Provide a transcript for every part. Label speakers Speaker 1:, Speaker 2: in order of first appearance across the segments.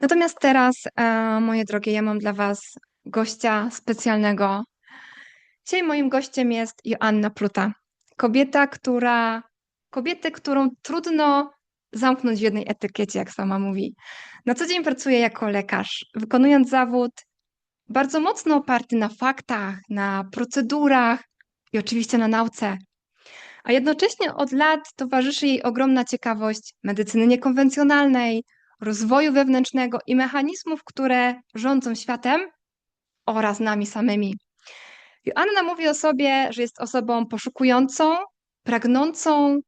Speaker 1: Natomiast teraz, e, moje drogie, ja mam dla Was gościa specjalnego. Dzisiaj moim gościem jest Joanna Pluta. Kobieta, która, kobietę, którą trudno zamknąć w jednej etykiecie, jak sama mówi. Na co dzień pracuje jako lekarz, wykonując zawód bardzo mocno oparty na faktach, na procedurach i oczywiście na nauce. A jednocześnie od lat towarzyszy jej ogromna ciekawość medycyny niekonwencjonalnej, rozwoju wewnętrznego i mechanizmów, które rządzą światem oraz nami samymi. Joanna mówi o sobie, że jest osobą poszukującą, pragnącą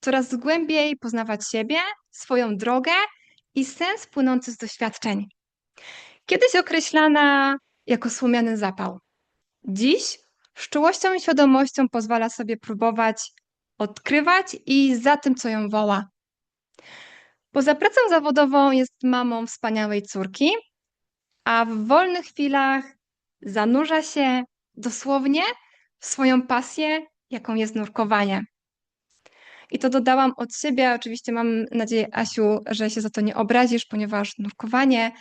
Speaker 1: coraz głębiej poznawać siebie, swoją drogę i sens płynący z doświadczeń. Kiedyś określana jako słomiany zapał. Dziś z czułością i świadomością pozwala sobie próbować odkrywać i za tym, co ją woła. Poza pracą zawodową jest mamą wspaniałej córki, a w wolnych chwilach zanurza się dosłownie w swoją pasję, jaką jest nurkowanie. I to dodałam od siebie. Oczywiście mam nadzieję, Asiu, że się za to nie obrazisz, ponieważ nurkowanie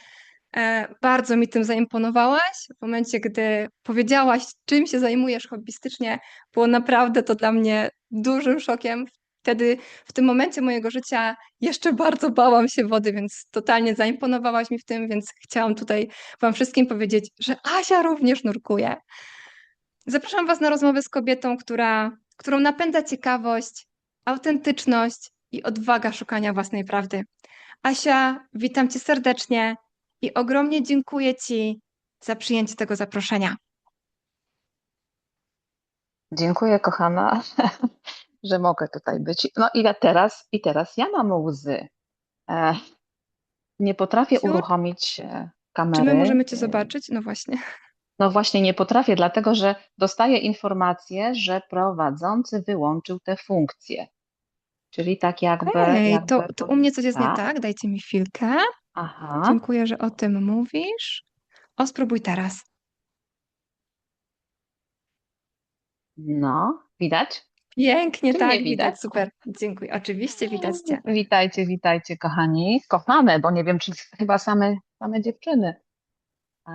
Speaker 1: e, bardzo mi tym zaimponowałaś. W momencie, gdy powiedziałaś, czym się zajmujesz hobbystycznie, było naprawdę to dla mnie dużym szokiem. Wtedy, w tym momencie mojego życia, jeszcze bardzo bałam się wody, więc totalnie zaimponowałaś mi w tym, więc chciałam tutaj Wam wszystkim powiedzieć, że Asia również nurkuje. Zapraszam Was na rozmowę z kobietą, która, którą napędza ciekawość, autentyczność i odwaga szukania własnej prawdy. Asia, witam Cię serdecznie i ogromnie dziękuję Ci za przyjęcie tego zaproszenia.
Speaker 2: Dziękuję, kochana, że mogę tutaj być. No i ja teraz, i teraz ja mam łzy. E, nie potrafię
Speaker 1: Siu?
Speaker 2: uruchomić kamery.
Speaker 1: Czy my możemy Cię zobaczyć? No właśnie.
Speaker 2: No właśnie nie potrafię, dlatego że dostaję informację, że prowadzący wyłączył tę funkcję. Czyli tak jakby,
Speaker 1: Ej,
Speaker 2: jakby
Speaker 1: to, to u mnie coś jest nie
Speaker 2: tak.
Speaker 1: tak? Dajcie mi chwilkę.
Speaker 2: Aha,
Speaker 1: Dziękuję, że o tym mówisz. O, spróbuj teraz.
Speaker 2: no, widać?
Speaker 1: Pięknie,
Speaker 2: Czy
Speaker 1: tak, widać,
Speaker 2: widać?
Speaker 1: super. Dziękuję. Oczywiście widać Cię.
Speaker 2: Witajcie, witajcie, kochani. Kochane, bo nie wiem, czy chyba same, same dziewczyny. E,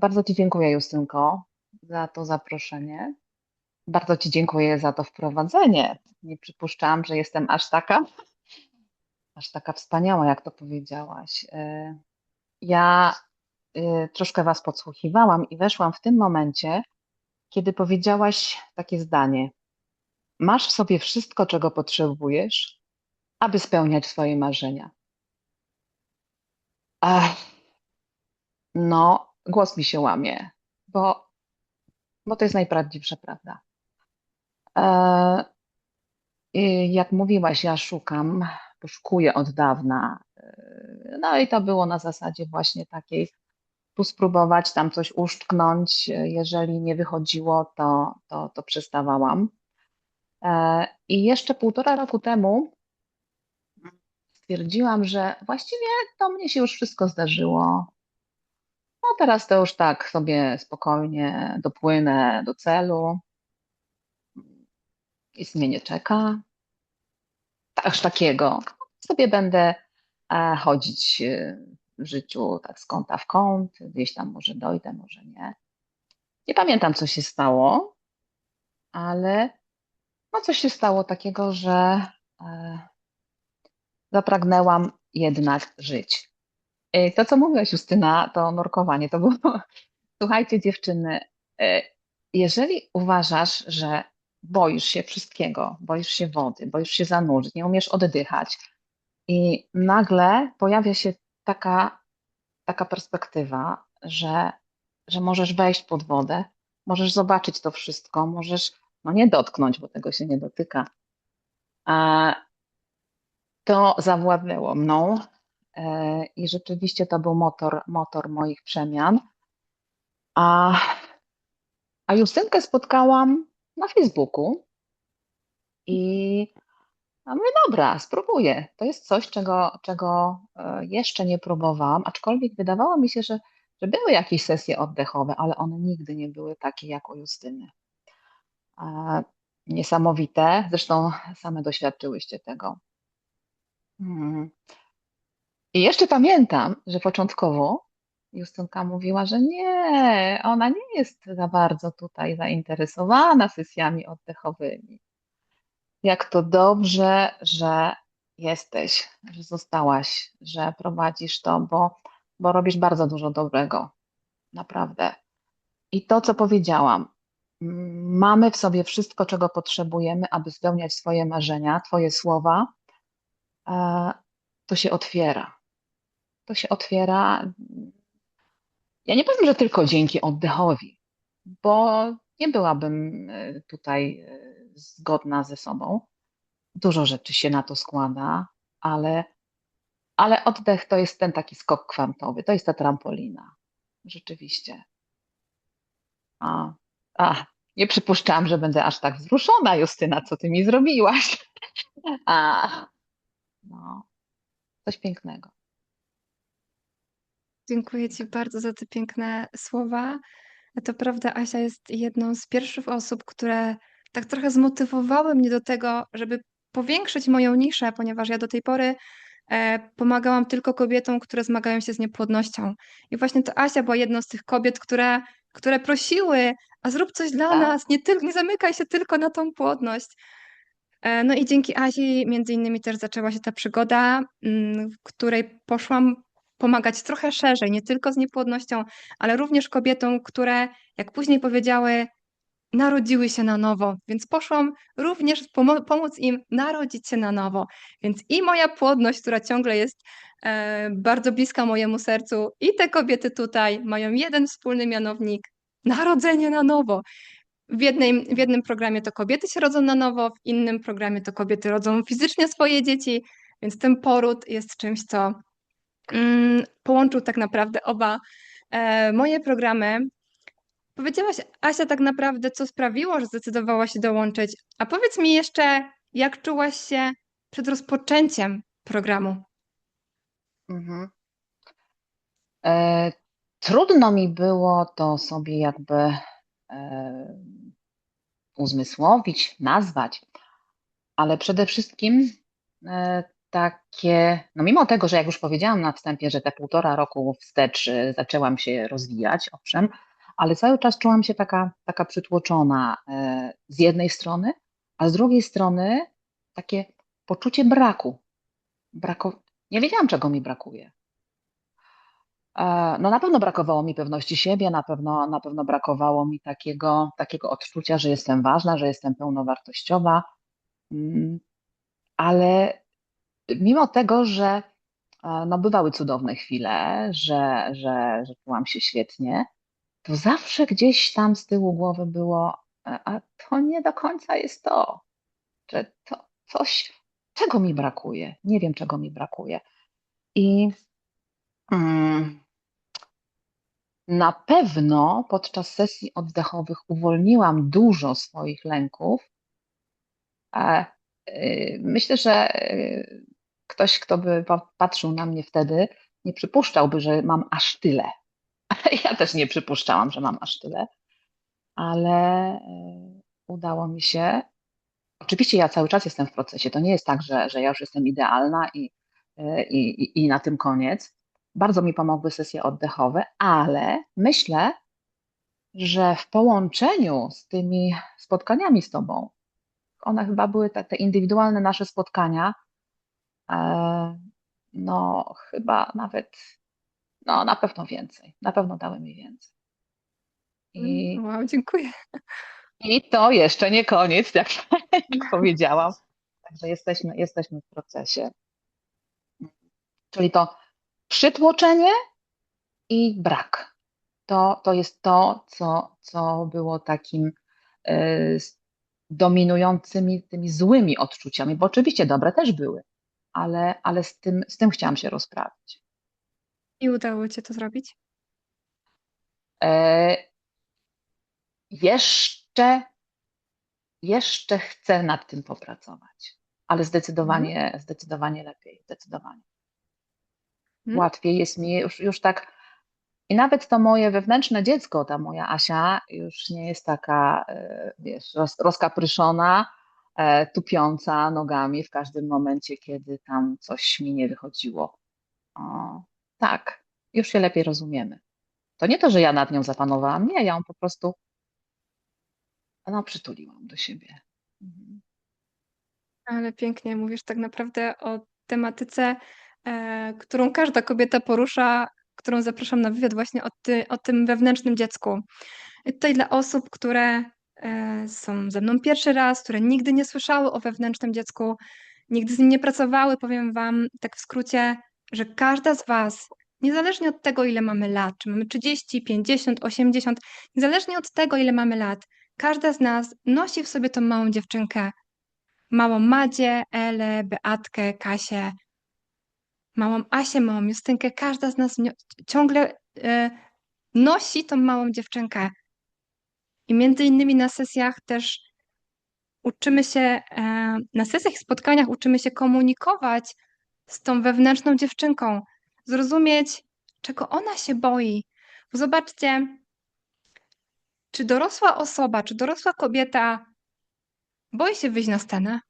Speaker 2: Bardzo Ci dziękuję, Justynko, za to zaproszenie. Bardzo Ci dziękuję za to wprowadzenie. Nie przypuszczałam, że jestem aż taka, aż taka wspaniała, jak to powiedziałaś. E, Ja e, troszkę Was podsłuchiwałam i weszłam w tym momencie, kiedy powiedziałaś takie zdanie. Masz w sobie wszystko, czego potrzebujesz, aby spełniać swoje marzenia. Ach, no, głos mi się łamie, bo, bo to jest najprawdziwsza prawda. E, jak mówiłaś, ja szukam, poszukuję od dawna. E, No i to było na zasadzie właśnie takiej, tu spróbować, tam coś uszczknąć. Jeżeli nie wychodziło, to, to, to przestawałam. E, I jeszcze półtora roku temu stwierdziłam, że właściwie to mnie się już wszystko zdarzyło. No teraz to już tak sobie spokojnie dopłynę do celu. Nic mnie nie czeka. Aż takiego. Sobie będę e, chodzić e, w życiu tak z kąta w kąt, gdzieś tam może dojdę, może nie. Nie pamiętam, co się stało, ale no coś się stało takiego, że e, zapragnęłam jednak żyć. E, To, co mówiłaś, Justyna, to nurkowanie, to było. Słuchajcie, dziewczyny, e, jeżeli uważasz, że boisz się wszystkiego, boisz się wody, boisz się zanurzyć, nie umiesz oddychać, i nagle pojawia się taka, taka perspektywa, że, że możesz wejść pod wodę, możesz zobaczyć to wszystko, możesz, no nie dotknąć, bo tego się nie dotyka. To zawładnęło mną e, i rzeczywiście to był motor, motor moich przemian. A, a Justynkę spotkałam na Facebooku i a mówię, dobra, spróbuję. To jest coś, czego, czego e, jeszcze nie próbowałam, aczkolwiek wydawało mi się, że, że były jakieś sesje oddechowe, ale one nigdy nie były takie jak u Justyny. Niesamowite, zresztą same doświadczyłyście tego. Mm. I jeszcze pamiętam, że początkowo Justynka mówiła, że nie, ona nie jest za bardzo tutaj zainteresowana sesjami oddechowymi. Jak to dobrze, że jesteś, że zostałaś, że prowadzisz to, bo, bo robisz bardzo dużo dobrego. Naprawdę. I to, co powiedziałam, mamy w sobie wszystko, czego potrzebujemy, aby spełniać swoje marzenia, Twoje słowa, e, to się otwiera. To się otwiera. Ja nie powiem, że tylko dzięki oddechowi, bo nie byłabym e, tutaj e, zgodna ze sobą. Dużo rzeczy się na to składa, ale, ale oddech to jest ten taki skok kwantowy, to jest ta trampolina. Rzeczywiście. A, nie przypuszczałam, że będę aż tak wzruszona, Justyna, co ty mi zrobiłaś. A, no, coś pięknego.
Speaker 1: Dziękuję Ci bardzo za te piękne słowa. To prawda, Asia jest jedną z pierwszych osób, które tak trochę zmotywowały mnie do tego, żeby powiększyć moją niszę, ponieważ ja do tej pory e, pomagałam tylko kobietom, które zmagają się z niepłodnością. I właśnie to Asia była jedną z tych kobiet, które, które prosiły, a zrób coś dla
Speaker 2: Tak.
Speaker 1: nas, nie, tyl- nie zamykaj się tylko na tą płodność. E, No i dzięki Asi między innymi też zaczęła się ta przygoda, mm, w której poszłam pomagać trochę szerzej, nie tylko z niepłodnością, ale również kobietom, które, jak później powiedziały, narodziły się na nowo. Więc poszłam również pomo- pomóc im narodzić się na nowo. Więc i moja płodność, która ciągle jest e, bardzo bliska mojemu sercu, i te kobiety tutaj mają jeden wspólny mianownik narodzenie na nowo. W, jednej, w jednym programie to kobiety się rodzą na nowo, w innym programie to kobiety rodzą fizycznie swoje dzieci, więc ten poród jest czymś, co mm, połączył tak naprawdę oba e, moje programy. Powiedziałaś, Asia, tak naprawdę, co sprawiło, że zdecydowałaś się dołączyć. A powiedz mi jeszcze, jak czułaś się przed rozpoczęciem programu?
Speaker 2: Mhm. E, trudno mi było to sobie jakby e, uzmysłowić, nazwać, ale przede wszystkim e, takie, no mimo tego, że jak już powiedziałam na wstępie, że te półtora roku wstecz e, zaczęłam się rozwijać, owszem, ale cały czas czułam się taka, taka przytłoczona z jednej strony, a z drugiej strony takie poczucie braku. Brako... Nie wiedziałam, czego mi brakuje. E, No na pewno brakowało mi pewności siebie, na pewno, na pewno brakowało mi takiego, takiego odczucia, że jestem ważna, że jestem pełnowartościowa, Mm, ale mimo tego, że e, no, bywały cudowne chwile, że, że, że czułam się świetnie, to zawsze gdzieś tam z tyłu głowy było, e, a to nie do końca jest to, że to coś, czego mi brakuje, nie wiem, czego mi brakuje. I mm, na pewno podczas sesji oddechowych uwolniłam dużo swoich lęków. Y, Myślę, że y, ktoś, kto by pa- patrzył na mnie wtedy, nie przypuszczałby, że mam aż tyle. Ja też nie przypuszczałam, że mam aż tyle, ale y, udało mi się. Oczywiście ja cały czas jestem w procesie. To nie jest tak, że, że ja już jestem idealna i, i- i na tym koniec. Bardzo mi pomogły sesje oddechowe, ale myślę, że w połączeniu z tymi spotkaniami z Tobą, one chyba były te, te indywidualne nasze spotkania, e, no chyba nawet, no na pewno więcej, na pewno dały mi więcej. I,
Speaker 1: Wow, dziękuję.
Speaker 2: i to jeszcze nie koniec, jak, jak powiedziałam. Także jesteśmy, jesteśmy w procesie. Czyli to przytłoczenie i brak. To, to jest to, co, co było takim y, dominującymi tymi złymi odczuciami, bo oczywiście dobre też były, ale, ale z tym, z tym chciałam się rozprawić.
Speaker 1: I udało Cię to zrobić?
Speaker 2: E, jeszcze, jeszcze chcę nad tym popracować, ale zdecydowanie, zdecydowanie lepiej, zdecydowanie.
Speaker 1: Mhm.
Speaker 2: Łatwiej jest mi już, już tak. I nawet to moje wewnętrzne dziecko, ta moja Asia, już nie jest taka, e, wiesz, roz, rozkapryszona, e, tupiąca nogami w każdym momencie, kiedy tam coś mi nie wychodziło. o, tak, już się lepiej rozumiemy. To nie to, że ja nad nią zapanowałam, nie, ja ją po prostu no, przytuliłam do siebie. Mhm.
Speaker 1: Ale pięknie mówisz tak naprawdę o tematyce, którą każda kobieta porusza, którą zapraszam na wywiad właśnie o, ty, o tym wewnętrznym dziecku. I tutaj dla osób, które e, są ze mną pierwszy raz, które nigdy nie słyszały o wewnętrznym dziecku, nigdy z nim nie pracowały, powiem Wam tak w skrócie, że każda z Was, niezależnie od tego, ile mamy lat, czy mamy 30, 50, 80, niezależnie od tego, ile mamy lat, każda z nas nosi w sobie tą małą dziewczynkę, małą Madzie, Elę, Beatkę, Kasię, małą Asię, małą Justynkę. Każda z nas ciągle e, nosi tą małą dziewczynkę. I między innymi na sesjach też uczymy się, e, na sesjach i spotkaniach uczymy się komunikować z tą wewnętrzną dziewczynką, zrozumieć, czego ona się boi. Bo zobaczcie, czy dorosła osoba, czy dorosła kobieta boi się wyjść na scenę?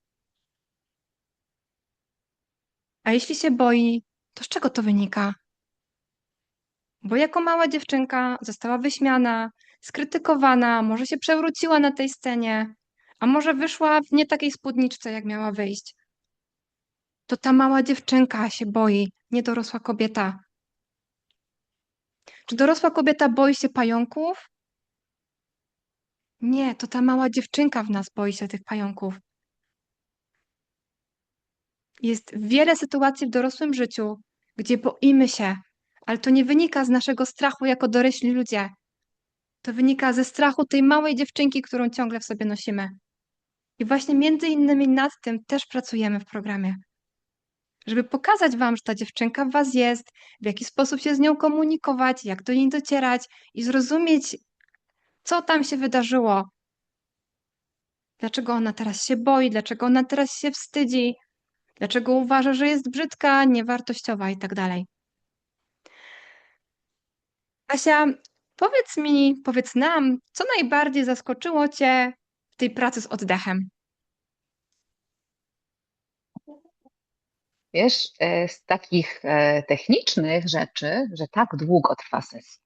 Speaker 1: A jeśli się boi, to z czego to wynika? Bo jako mała dziewczynka została wyśmiana, skrytykowana, może się przewróciła na tej scenie, a może wyszła w nie takiej spódniczce, jak miała wyjść. To ta mała dziewczynka się boi, nie dorosła kobieta. Czy dorosła kobieta boi się pająków? Nie, to ta mała dziewczynka w nas boi się tych pająków. Jest wiele sytuacji w dorosłym życiu, gdzie boimy się, ale to nie wynika z naszego strachu jako dorośli ludzie. To wynika ze strachu tej małej dziewczynki, którą ciągle w sobie nosimy. I właśnie między innymi nad tym też pracujemy w programie. Żeby pokazać Wam, że ta dziewczynka w Was jest, w jaki sposób się z nią komunikować, jak do niej docierać i zrozumieć, co tam się wydarzyło. Dlaczego ona teraz się boi, dlaczego ona teraz się wstydzi, dlaczego uważa, że jest brzydka, niewartościowa i tak dalej. Asia, powiedz mi, powiedz nam, co najbardziej zaskoczyło Cię w tej pracy z oddechem?
Speaker 2: Wiesz, e, z takich e, technicznych rzeczy, że tak długo trwa sesja,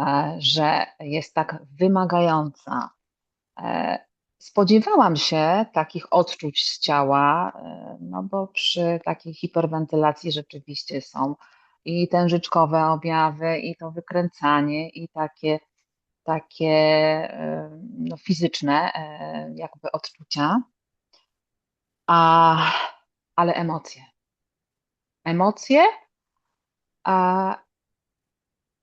Speaker 2: e, że jest tak wymagająca. Spodziewałam się takich odczuć z ciała, no bo przy takiej hiperwentylacji rzeczywiście są i tężyczkowe objawy, i to wykręcanie, i takie, takie no, fizyczne jakby odczucia. A ale emocje. Emocje. A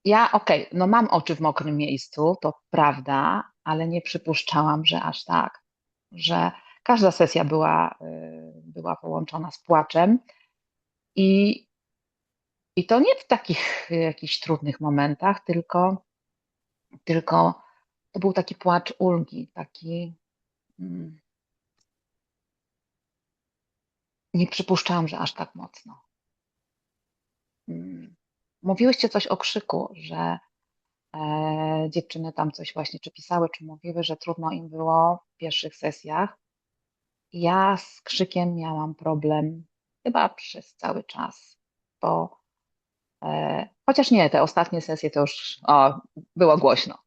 Speaker 2: ja, okej, okay, no mam oczy w mokrym miejscu, to prawda, ale nie przypuszczałam, że aż tak, że każda sesja była, y, była połączona z płaczem i, i to nie w takich jakichś trudnych momentach, tylko, tylko to był taki płacz ulgi, taki. Hmm, Nie przypuszczałam, że aż tak mocno. Mm. Mówiłyście coś o krzyku, że dziewczyny tam coś właśnie czy pisały, czy mówiły, że trudno im było w pierwszych sesjach. Ja z krzykiem miałam problem chyba przez cały czas, bo e, chociaż nie, te ostatnie sesje to już o, było głośno,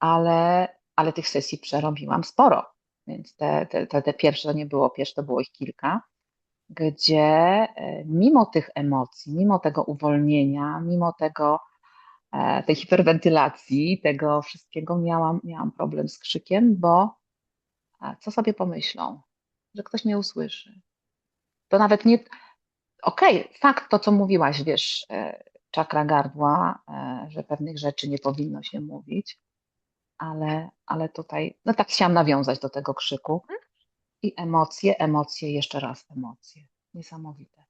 Speaker 2: ale, ale tych sesji przerobiłam sporo, więc te, te, te, te pierwsze to nie było pierwsze, to było ich kilka gdzie e, mimo tych emocji, mimo tego uwolnienia, mimo tego, e, tej hiperwentylacji, tego wszystkiego miałam, miałam problem z krzykiem, bo co sobie pomyślą, że ktoś mnie usłyszy. To nawet nie. Okej, okay, fakt to, co mówiłaś, wiesz, e, czakra gardła, że pewnych rzeczy nie powinno się mówić, ale, ale tutaj, no tak chciałam nawiązać do tego krzyku, i emocje, emocje, jeszcze raz emocje. Niesamowite.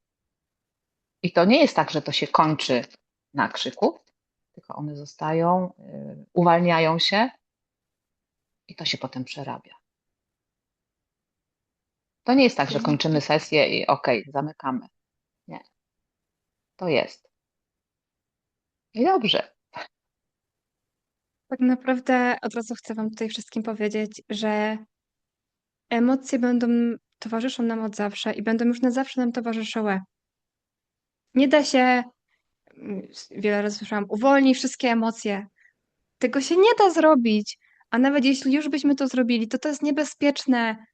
Speaker 2: I to nie jest tak, że to się kończy na krzyku, tylko one zostają, yy, uwalniają się i to się potem przerabia. To nie jest tak, że kończymy sesję i okej, okay, zamykamy. Nie. To jest. I dobrze.
Speaker 1: Tak naprawdę od razu chcę Wam tutaj wszystkim powiedzieć, że Emocje będą towarzyszą nam od zawsze i będą już na zawsze nam towarzyszyły. Nie da się, wiele razy słyszałam, uwolnij wszystkie emocje. Tego się nie da zrobić. A nawet jeśli już byśmy to zrobili, to to jest niebezpieczne.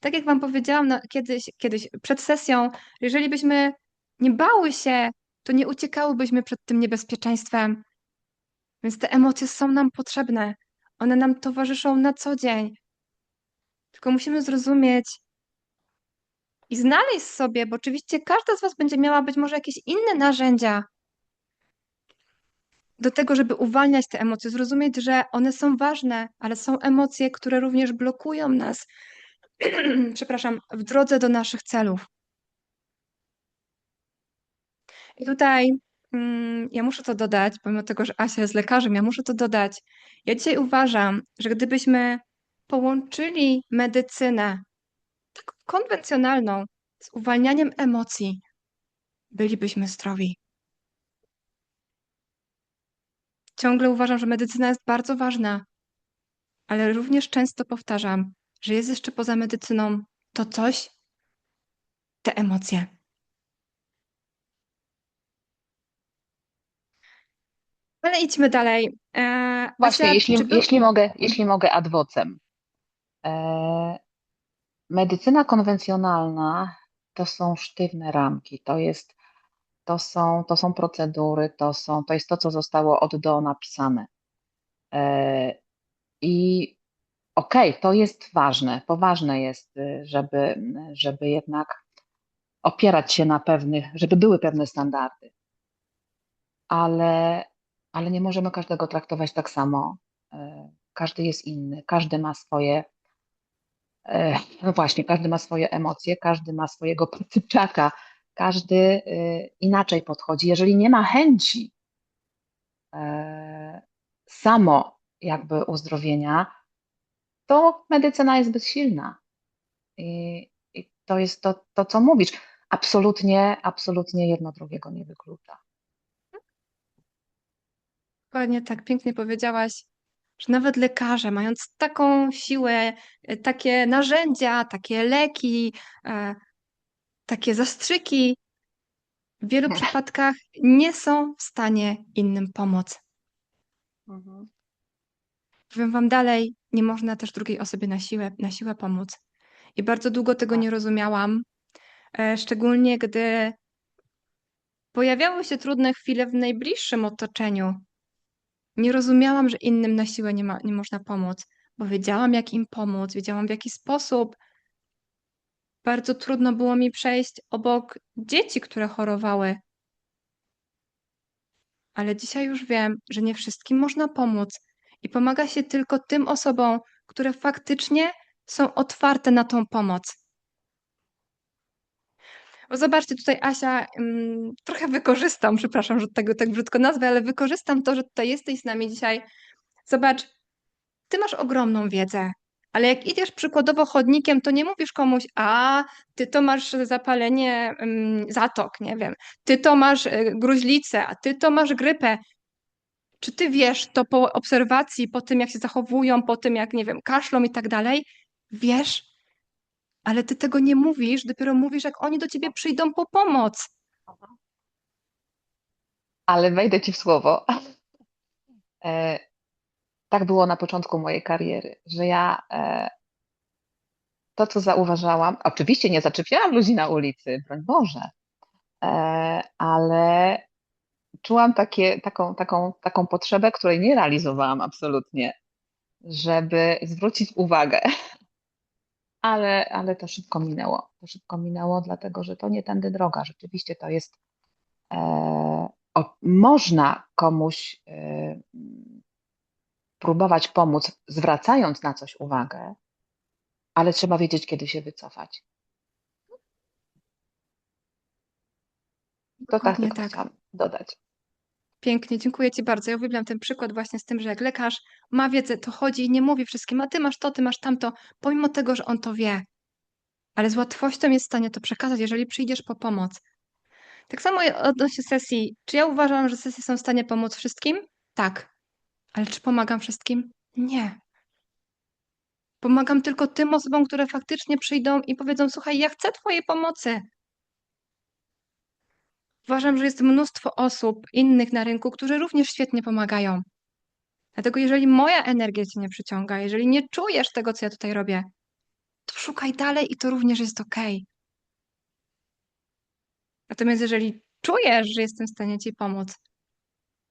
Speaker 1: Tak jak wam powiedziałam no, kiedyś, kiedyś przed sesją, jeżeli byśmy nie bały się, to nie uciekałybyśmy przed tym niebezpieczeństwem. Więc te emocje są nam potrzebne. One nam towarzyszą na co dzień. Tylko musimy zrozumieć i znaleźć sobie, bo oczywiście każda z Was będzie miała być może jakieś inne narzędzia do tego, żeby uwalniać te emocje, zrozumieć, że one są ważne, ale są emocje, które również blokują nas, przepraszam, w drodze do naszych celów. I tutaj mm, ja muszę to dodać, pomimo tego, że Asia jest lekarzem, ja muszę to dodać. Ja dzisiaj uważam, że gdybyśmy połączyli medycynę, tak konwencjonalną, z uwalnianiem emocji, bylibyśmy zdrowi. Ciągle uważam, że medycyna jest bardzo ważna, ale również często powtarzam, że jest jeszcze poza medycyną to coś, te emocje. Ale idźmy dalej. E,
Speaker 2: Właśnie,
Speaker 1: Asia,
Speaker 2: jeśli, jeśli mogę, jeśli mogę ad vocem. E, medycyna konwencjonalna to są sztywne ramki, to jest, to są, to są procedury, to są, to jest to, co zostało od do napisane. E, I okej, to jest ważne, poważne jest, y, żeby, żeby jednak opierać się na pewnych, żeby były pewne standardy, ale, ale nie możemy każdego traktować tak samo. E, Każdy jest inny, każdy ma swoje, no właśnie, każdy ma swoje emocje, każdy ma swojego patyczaka, każdy y, inaczej podchodzi. Jeżeli nie ma chęci e, samo jakby uzdrowienia, to medycyna jest bezsilna. I, i to jest to, to, co mówisz. Absolutnie, absolutnie jedno drugiego nie wyklucza.
Speaker 1: Dokładnie tak pięknie powiedziałaś, że nawet lekarze, mając taką siłę, e, takie narzędzia, takie leki, e, takie zastrzyki, w wielu przypadkach nie są w stanie innym pomóc. Powiem wam dalej, nie można też drugiej osobie na siłę, na siłę pomóc. I bardzo długo tego nie rozumiałam, e, szczególnie gdy pojawiały się trudne chwile w najbliższym otoczeniu. Nie rozumiałam, że innym na siłę nie, ma, nie można pomóc, bo wiedziałam, jak im pomóc, wiedziałam, w jaki sposób. Bardzo trudno było mi przejść obok dzieci, które chorowały. Ale dzisiaj już wiem, że nie wszystkim można pomóc i pomaga się tylko tym osobom, które faktycznie są otwarte na tą pomoc. Bo zobaczcie, tutaj Asia, ym, trochę wykorzystam, przepraszam, że tego tak brzydko nazwę, ale wykorzystam to, że tutaj jesteś z nami dzisiaj. Zobacz, ty masz ogromną wiedzę, ale jak idziesz przykładowo chodnikiem, to nie mówisz komuś, a ty to masz zapalenie ym, zatok, nie wiem, ty to masz y, gruźlicę, a ty to masz grypę. Czy ty wiesz to po obserwacji, po tym, jak się zachowują, po tym, jak, nie wiem, kaszlą i tak dalej? Wiesz, ale ty tego nie mówisz, dopiero mówisz, jak oni do ciebie przyjdą po pomoc.
Speaker 2: Ale wejdę ci w słowo. E, tak było na początku mojej kariery, że ja e, to, co zauważałam, oczywiście nie zaczepiałam ludzi na ulicy, broń Boże, e, ale czułam takie, taką, taką, taką potrzebę, której nie realizowałam absolutnie, żeby zwrócić uwagę. Ale, ale to szybko minęło. To szybko minęło, dlatego że to nie tędy droga. Rzeczywiście to jest. E, o, można komuś e, próbować pomóc, zwracając na coś uwagę, ale trzeba wiedzieć, kiedy się wycofać. To tak
Speaker 1: tak.
Speaker 2: chciałam dodać.
Speaker 1: Pięknie, dziękuję Ci bardzo. Ja uwielbiam ten przykład właśnie z tym, że jak lekarz ma wiedzę, to chodzi i nie mówi wszystkim, a Ty masz to, Ty masz tamto, pomimo tego, że on to wie. Ale z łatwością jest w stanie to przekazać, jeżeli przyjdziesz po pomoc. Tak samo odnośnie sesji. Czy ja uważam, że sesje są w stanie pomóc wszystkim? Tak. Ale czy pomagam wszystkim? Nie. Pomagam tylko tym osobom, które faktycznie przyjdą i powiedzą: Słuchaj, ja chcę Twojej pomocy. uważam, że jest mnóstwo osób innych na rynku, którzy również świetnie pomagają. Dlatego jeżeli moja energia cię nie przyciąga, jeżeli nie czujesz tego, co ja tutaj robię, to szukaj dalej i to również jest okej. Natomiast jeżeli czujesz, że jestem w stanie ci pomóc,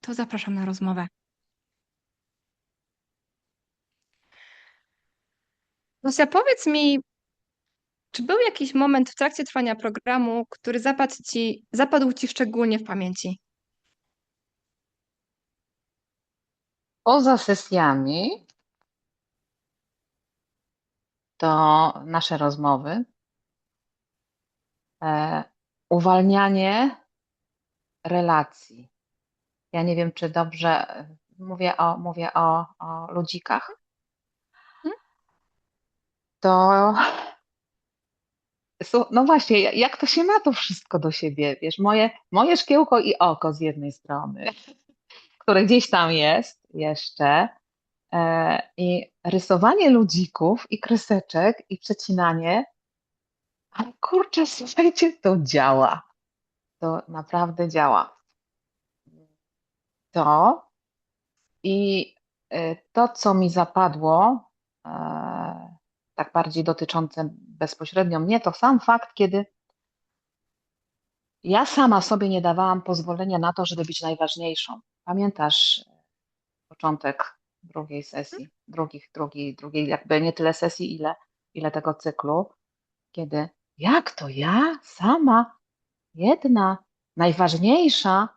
Speaker 1: to zapraszam na rozmowę. Zosia, powiedz mi, czy był jakiś moment w trakcie trwania programu, który zapadł ci, zapadł ci szczególnie w pamięci?
Speaker 2: Poza sesjami to nasze rozmowy, e, uwalnianie relacji. Ja nie wiem, czy dobrze mówię o, mówię o, o ludzikach. To no właśnie, ja- jak to się ma to wszystko do siebie, wiesz, moje, moje szkiełko i oko z jednej strony, które gdzieś tam jest jeszcze, e, i rysowanie ludzików i kreseczek i przecinanie, ale kurczę, słuchajcie, to działa. To naprawdę działa. To i e, to, co mi zapadło, e, tak bardziej dotyczące bezpośrednio mnie, to sam fakt, kiedy ja sama sobie nie dawałam pozwolenia na to, żeby być najważniejszą. Pamiętasz e, początek drugiej sesji, drugich, drugiej, drugiej, jakby nie tyle sesji, ile, ile tego cyklu, kiedy jak to ja sama, jedna, najważniejsza,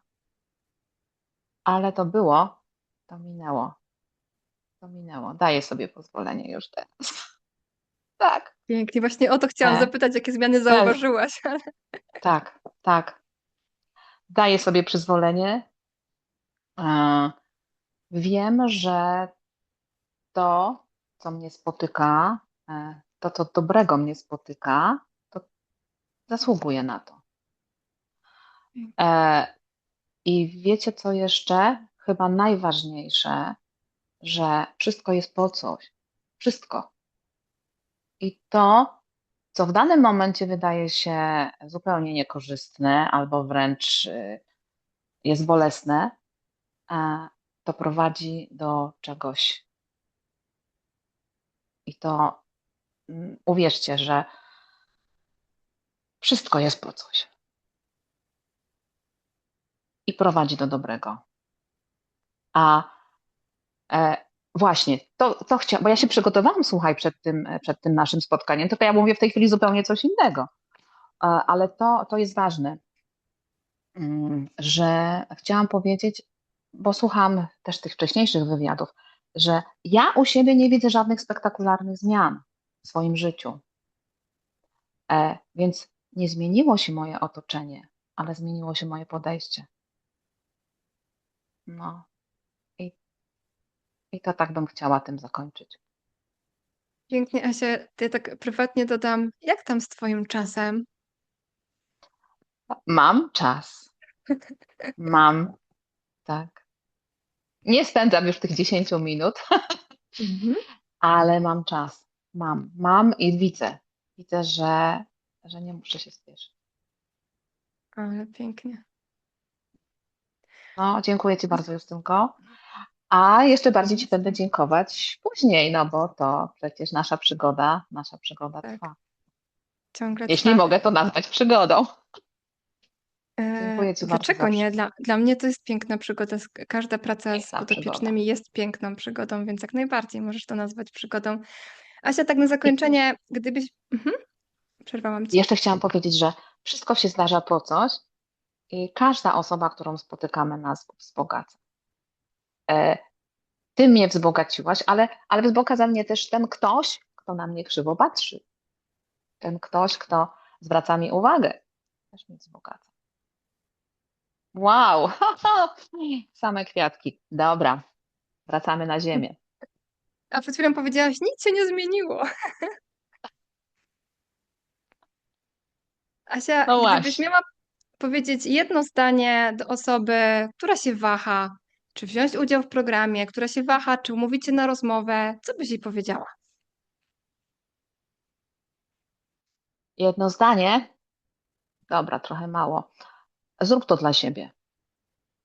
Speaker 2: ale to było, to minęło. To minęło. Daję sobie pozwolenie już teraz. Tak,
Speaker 1: Pięknie, właśnie o to chciałam
Speaker 2: E,
Speaker 1: zapytać, jakie zmiany zauważyłaś, ale
Speaker 2: tak, tak. Daję sobie przyzwolenie. E, Wiem, że to, co mnie spotyka, e, to, co dobrego mnie spotyka, to zasługuje na to. E, I wiecie, co jeszcze? Chyba najważniejsze, że wszystko jest po coś. Wszystko. I to, co w danym momencie wydaje się zupełnie niekorzystne albo wręcz y, jest bolesne, to prowadzi do czegoś. I to mm, uwierzcie, że wszystko jest po coś. I prowadzi do dobrego. A e, właśnie, to, to chciałam, bo ja się przygotowałam, słuchaj, przed tym, przed tym naszym spotkaniem, tylko ja mówię w tej chwili zupełnie coś innego. E, ale to, to jest ważne, mm, że chciałam powiedzieć, bo słucham też tych wcześniejszych wywiadów, że ja u siebie nie widzę żadnych spektakularnych zmian w swoim życiu. E, więc nie zmieniło się moje otoczenie, ale zmieniło się moje podejście. No i to tak bym chciała tym zakończyć.
Speaker 1: pięknie, Asia, ja tak prywatnie dodam, jak tam z twoim czasem?
Speaker 2: Mam czas. Mam, tak. Nie spędzam już tych 10 minut,
Speaker 1: Mhm.
Speaker 2: ale mam czas. Mam, mam i widzę. Widzę, że, że nie muszę się spieszyć.
Speaker 1: Ale pięknie.
Speaker 2: No, dziękuję Ci bardzo, Justynko. A jeszcze bardziej Ci będę dziękować później, no bo to przecież nasza przygoda, nasza przygoda
Speaker 1: Tak.
Speaker 2: trwa.
Speaker 1: Ciągle
Speaker 2: Jeśli
Speaker 1: trwa.
Speaker 2: mogę to nazwać przygodą.
Speaker 1: E,
Speaker 2: Dziękuję Ci bardzo
Speaker 1: Dlaczego nie? Dla, dla mnie to jest piękna przygoda. Z- Każda praca z
Speaker 2: Piękna
Speaker 1: podopiecznymi jest piękną przygodą, więc jak najbardziej możesz to nazwać przygodą. Asia, tak na zakończenie, gdybyś... Mhm. Przerwałam ci.
Speaker 2: Jeszcze chciałam powiedzieć, że wszystko się zdarza po coś i każda osoba, którą spotykamy, nas wzbogaca. E, Ty mnie wzbogaciłaś, ale, ale wzbogaca mnie też ten ktoś, kto na mnie krzywo patrzy. Ten ktoś, kto zwraca mi uwagę, też mnie wzbogaca. Wow! Same kwiatki. Dobra, wracamy na ziemię.
Speaker 1: A przed chwilą powiedziałaś, nic się nie zmieniło. Asia,
Speaker 2: No
Speaker 1: gdybyś miała powiedzieć jedno zdanie do osoby, która się waha, czy wziąć udział w programie, która się waha, czy umówić się na rozmowę, co byś jej powiedziała?
Speaker 2: Jedno zdanie. Dobra, trochę mało. zrób to dla siebie.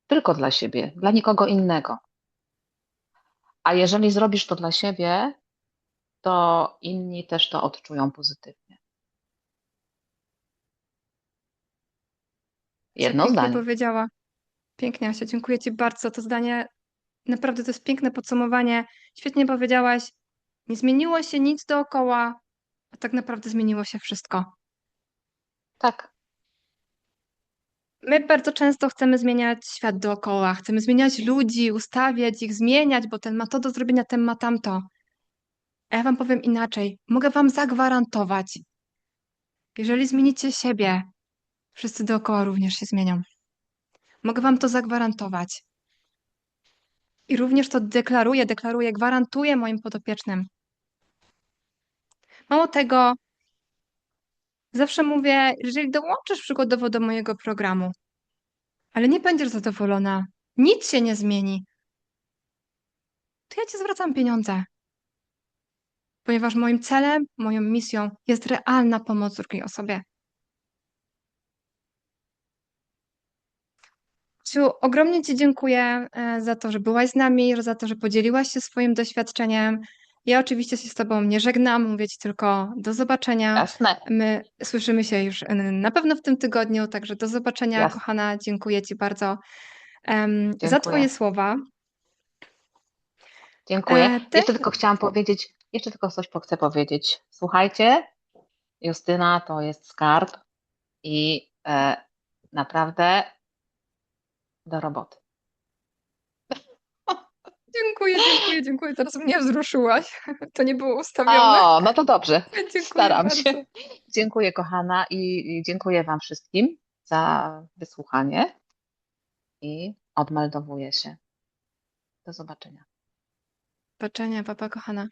Speaker 2: Tylko dla siebie, dla nikogo innego. A jeżeli zrobisz to dla siebie, to inni też to odczują pozytywnie. Jedno
Speaker 1: Pięknie
Speaker 2: zdanie.
Speaker 1: powiedziała. Pięknie, Asia, dziękuję Ci bardzo za to zdanie. Naprawdę to jest piękne podsumowanie. Świetnie powiedziałaś. Nie zmieniło się nic dookoła, a tak naprawdę zmieniło się wszystko.
Speaker 2: Tak,
Speaker 1: My bardzo często chcemy zmieniać świat dookoła, chcemy zmieniać ludzi, ustawiać ich, zmieniać, bo ten ma to do zrobienia, ten ma tamto. A ja Wam powiem inaczej. Mogę Wam zagwarantować, jeżeli zmienicie siebie, wszyscy dookoła również się zmienią. Mogę Wam to zagwarantować. I również to deklaruję, deklaruję, gwarantuję moim podopiecznym. Mało tego, zawsze mówię, jeżeli dołączysz przykładowo do mojego programu, ale nie będziesz zadowolona, nic się nie zmieni, to ja ci zwracam pieniądze. Ponieważ moim celem, moją misją jest realna pomoc drugiej osobie. Ciu, ogromnie Ci dziękuję e, za to, że byłaś z nami, za to, że podzieliłaś się swoim doświadczeniem. Ja oczywiście się z Tobą nie żegnam, mówię Ci tylko do zobaczenia.
Speaker 2: jasne.
Speaker 1: My słyszymy się już e, na pewno w tym tygodniu, także do zobaczenia,
Speaker 2: Jasne.
Speaker 1: kochana. Dziękuję Ci bardzo em, za. Twoje słowa.
Speaker 2: Dziękuję.
Speaker 1: E, ty-
Speaker 2: Jeszcze tylko chciałam powiedzieć, jeszcze tylko coś chcę powiedzieć. Słuchajcie, Justyna to jest skarb i e, naprawdę do roboty.
Speaker 1: Dziękuję, dziękuję, dziękuję. Teraz mnie wzruszyłaś. To nie było ustawione.
Speaker 2: O, no to dobrze.
Speaker 1: Dziękuję
Speaker 2: Staram
Speaker 1: bardzo.
Speaker 2: się. Dziękuję, kochana, i dziękuję Wam wszystkim za wysłuchanie i odmeldowuję się. Do zobaczenia.
Speaker 1: Do zobaczenia, papa kochana.